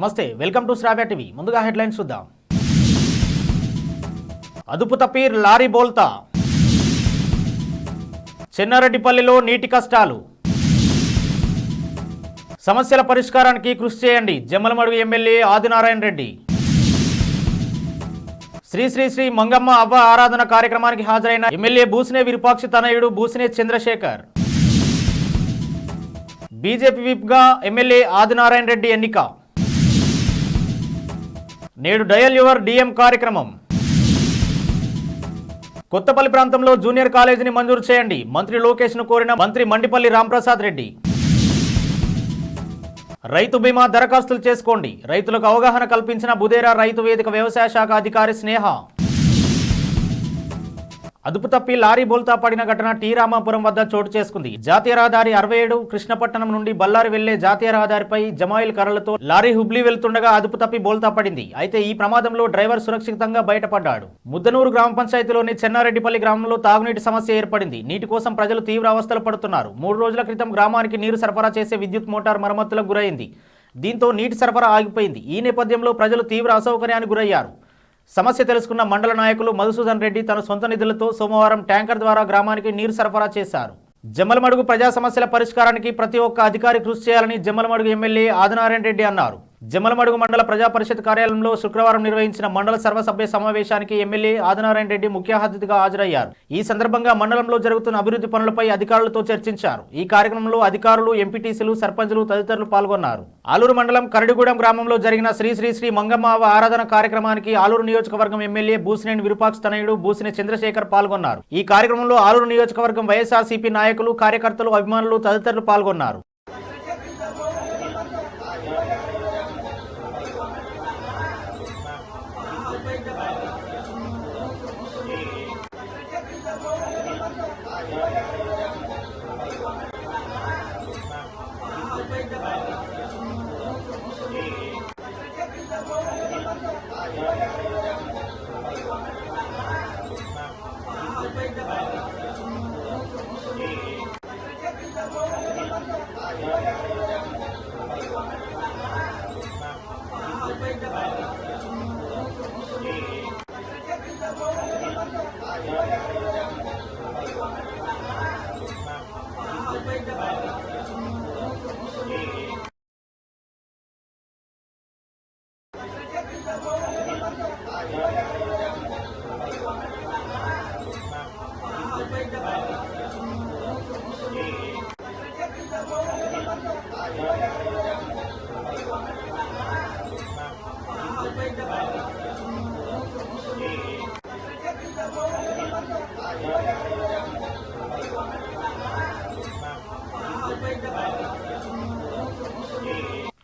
నమస్తే welcome to Shravya TV. ముందుగా headlines చూద్దాం. అదుపు తప్పీర్ లారీ బోల్తా. చెన్నారెడ్డిపల్లిలో నీటి కష్టాలు. సమస్యల పరిష్కారానికి కృషి చేయండి. జమ్మలమడుగు ఎమ్మెల్యే ఆదినారాయణ రెడ్డి. శ్రీ శ్రీ శ్రీ మంగమ్మ అవ్వ ఆరాధన కార్యక్రమానికి హాజరైన ఎమ్మెల్యే బూసినే విరూపాక్షి తనయుడు బూసినే చంద్రశేఖర్. బీజేపీ విప్గా ఎమ్మెల్యే ఆదినారాయణ రెడ్డి ఎన్నిక. నేడు డయల్ యువర్ డిఎం కార్యక్రమం. కొత్తపల్లి ప్రాంతంలో జూనియర్ కాలేజీని మంజూరు చేయండి. మంత్రి లోకేష్ను కోరిన మంత్రి మండిపల్లి రాంప్రసాద్ రెడ్డి. రైతు బీమా దరఖాస్తులు చేసుకోండి. రైతులకు అవగాహన కల్పించిన బుదేరా రైతు వేదిక వ్యవసాయ శాఖ అధికారి స్నేహ. అదుపు తప్పి లారీ బోల్తా పడిన ఘటన టీ రామాపురం వద్ద చోటు చేసుకుంది. జాతీయ రహదారి అరవై ఏడు కృష్ణపట్నం నుండి బళ్ళారి వెళ్ళే జాతీయ రహదారిపై జమాయిల్ కర్రలతో లారీ హుబ్లీ వెళ్తుండగా అదుపు తప్పి బోల్తా పడింది. అయితే ఈ ప్రమాదంలో డ్రైవర్ సురక్షితంగా బయటపడ్డాడు. ముద్దనూరు గ్రామ పంచాయతీలోని చెన్నారెడ్డిపల్లి గ్రామంలో తాగునీటి సమస్య ఏర్పడింది. నీటి కోసం ప్రజలు తీవ్ర అవస్థలు పడుతున్నారు. మూడు రోజుల క్రితం గ్రామానికి నీరు సరఫరా చేసే విద్యుత్ మోటార్ మరమ్మతులకు గురైంది. దీంతో నీటి సరఫరా ఆగిపోయింది. ఈ నేపథ్యంలో ప్రజలు తీవ్ర అసౌకర్యానికి గురయ్యారు. సమస్య తెలుసుకున్న మండల నాయకులు మధుసూదన్ రెడ్డి తన సొంత నిధులతో సోమవారం ట్యాంకర్ ద్వారా గ్రామానికి నీరు సరఫరా చేశారు. జమ్మలమడుగు ప్రజా సమస్యల పరిష్కారానికి ప్రతి ఒక్క అధికారి కృషి చేయాలని జమ్మలమడుగు ఎమ్మెల్యే ఆదినారాయణ రెడ్డి అన్నారు. జమలమడుగు మండల ప్రజా పరిషత్ కార్యాలయంలో శుక్రవారం నిర్వహించిన మండల సర్వసభ్య సమావేశానికి ఎమ్మెల్యే ఆదినారాయణ రెడ్డి ముఖ్య అతిథిగా హాజరయ్యారు. ఈ సందర్భంగా మండలంలో జరుగుతున్న అభివృద్ధి పనులపై అధికారులతో చర్చించారు. ఈ కార్యక్రమంలో అధికారులు ఎంపీటీసీలు సర్పంచులు తదితరులు పాల్గొన్నారు. ఆలూరు మండలం కరడిగూడెం గ్రామంలో జరిగిన శ్రీ శ్రీ శ్రీ మంగమ్మావ ఆరాధన కార్యక్రమానికి ఆలూరు నియోజకవర్గం ఎమ్మెల్యే భూసినేని విరూపాక్ష తనయుడు భూసిని చంద్రశేఖర్ పాల్గొన్నారు. ఈ కార్యక్రమంలో ఆలూరు నియోజకవర్గం వైఎస్ఆర్సీపీ నాయకులు కార్యకర్తలు అభిమానులు తదితరులు పాల్గొన్నారు.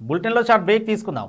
బులెటిన్లో షార్ట్ బ్రేక్ తీసుకుందాం.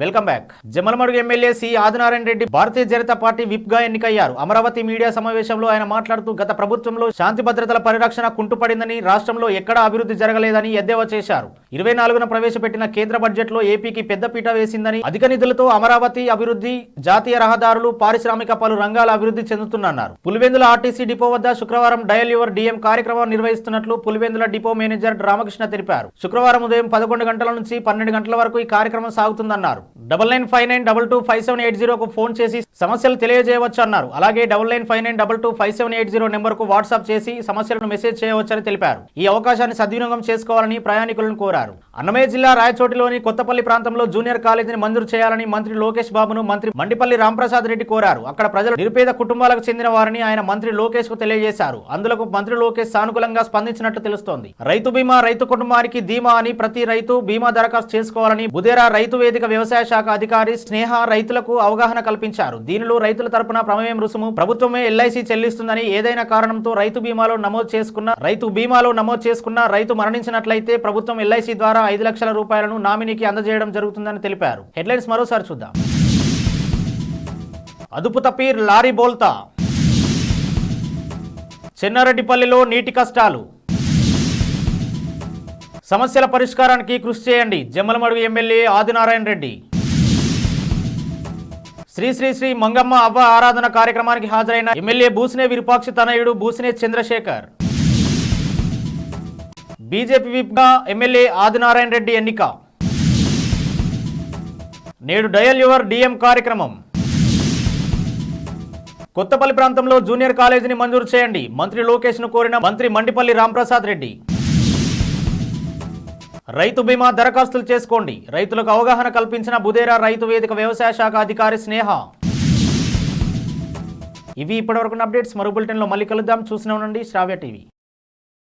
Welcome back. Jammalamadugu MLA C Adinarayana Reddy Bharatiya Janata Party విప్గా ఎన్నికయ్యారు. అమరావతి మీడియా సమావేశంలో ఆయన మాట్లాడుతూ గత ప్రభుత్వంలో శాంతి భద్రతల పరిరక్షణ కుంటుపడిందని రాష్ట్రంలో ఎక్కడా అభివృద్ధి జరగలేదని ఎద్దేవా చేశారు. ఇరవై నాలుగున ప్రవేశపెట్టిన కేంద్ర బడ్జెట్లో ఏపీకి పెద్దపీట వేసిందని అధిక నిధులతో అమరావతి అభివృద్ధి జాతీయ రహదారులు పారిశ్రామిక పలు రంగాల అభివృద్ధి చెందుతున్నారు పులివెందుల ఆర్టీసీ డిపో వద్ద శుక్రవారం డయల్ యువర్ డిఎం కార్యక్రమం నిర్వహిస్తున్నట్లు పులివెందుల డిపో మేనేజర్ రామకృష్ణ తెలిపారు. శుక్రవారం ఉదయం పదకొండు గంటల నుంచి పన్నెండు గంటల వరకు ఈ కార్యక్రమం సాగుతుందన్నారు. Double nine five nine double two five seven eight జీరోకు phone చేసి సమస్యలు తెలియజేయవచ్చు అన్నారు. అలాగే double nine five nine double two five seven eight zero నెంబర్కు వాట్సాప్ చేసి సమస్యలను మెసేజ్ చేయవచ్చని తెలిపారు. ఈ అవకాశాన్ని సద్వినియోగం చేసుకోవాలని ప్రయాణికులను కోరారు. అన్నమయ్య జిల్లా రాయచోటిలోని కొత్తపల్లి ప్రాంతంలో జూనియర్ కాలేజీని మంజూరు చేయాలని మంత్రి లోకేష్ బాబును మంత్రి మండిపల్లి రాంప్రసాద్ రెడ్డి కోరారు. అక్కడ ప్రజలు నిరుపేద కుటుంబాలకు చెందిన వారిని ఆయన మంత్రి లోకేష్కు తెలియజేశారు. అందులకు మంత్రి లోకేష్ సానుకూలంగా స్పందించినట్టు తెలుస్తోంది. రైతు బీమా రైతు కుటుంబానికి ధీమా అని ప్రతి రైతు బీమా దరఖాస్తు చేసుకోవాలని బుదేరా రైతు వేదిక వ్యవసాయ శాఖ అధికారి స్నేహ రైతులకు అవగాహన కల్పించారు. దీనిలో రైతుల తరపున ప్రమేయం రుసుము ప్రభుత్వమే ఎల్ఐసి చెల్లిస్తుందని ఏదైనా కారణంతో రైతు బీమాలో నమోదు చేసుకున్న రైతు బీమాలో నమోదు చేసుకున్న రైతు మరణించినట్లయితే ప్రభుత్వం ఎల్ఐసి ద్వారా ఐదు లక్షల రూపాయలను నామినీకి అందజేయడం జరుగుతుందని తెలిపారు. హెడ్లైన్స్ మరోసారి చూద్దాం. అదుపు తప్పి లారీ బోల్తా. చెన్నారెడ్డిపల్లిలో నీటి కష్టాలు. సమస్యల పరిష్కారానికి కృషి చేయండి. జమ్మలమడుగు ఎమ్మెల్యే ఆదినారాయణ రెడ్డి. శ్రీ శ్రీ శ్రీ మంగమ్మ అవ్వ ఆరాధన కార్యక్రమానికి హాజరైన ఎమ్మెల్యే బూసినే విరూపాక్షి తనయుడు బూసినే చంద్రశేఖర్. బీజేపీ విప్గా ఎమ్మెల్యే ఆదినారాయణ రెడ్డి ఎన్నిక. నేడు డయల్ యువర్ డిఎం కార్యక్రమం. కొత్తపల్లి ప్రాంతంలో జూనియర్ కాలేజీని మంజూరు చేయండి. మంత్రి లోకేష్ను కోరిన మంత్రి మండిపల్లి రాంప్రసాద్ రెడ్డి. రైతు బీమా దరఖాస్తులు చేసుకోండి. రైతులకు అవగాహన కల్పించిన బుదేరా రైతు వేదిక వ్యవసాయ శాఖ అధికారి స్నేహ. ఇవి ఇప్పటివరకు అప్డేట్స్. మరో బులెటిన్లో మళ్ళీ కలుద్దాం. చూసిన ఉండండి శ్రావ్య టీవీ.